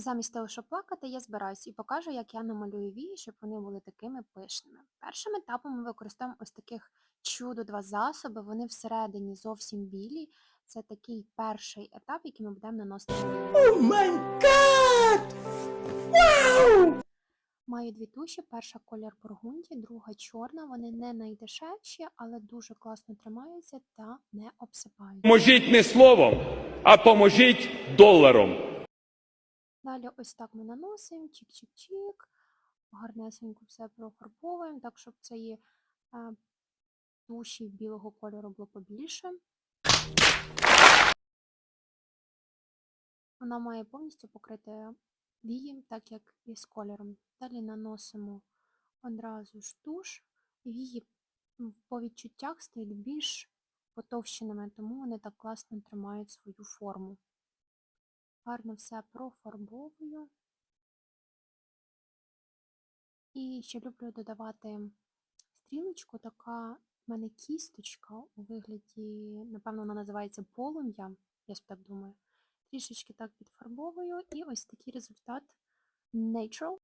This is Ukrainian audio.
Замість того, щоб плакати, я збираюсь і покажу, як я намалюю вії, щоб вони були такими пишними. Першим етапом ми використовуємо ось таких чудо-два засоби. Вони всередині зовсім білі. Це такий перший етап, який ми будемо наносити. Oh my god! Wow! Маю дві туші. Перша колір бургунді, друга чорна. Вони не найдешевші, але дуже класно тримаються та не обсипаються. Поможіть не словом, а поможіть доларом. Далі ось так ми наносимо, чик-чик-чик, гарнесенько все профарбовуємо, так, щоб цієї е, туші білого кольору було побільше. Вона має повністю покрити вії, так як і з кольором. Далі наносимо одразу ж туш. М, по відчуттях стають більш потовщеними, тому вони так класно тримають свою форму. Гарно все профарбовую. І ще люблю додавати стрілочку, така в мене кісточка у вигляді, напевно, вона називається полум'я, я ж так думаю. Трішечки так підфарбовую, і ось такий результат Natural.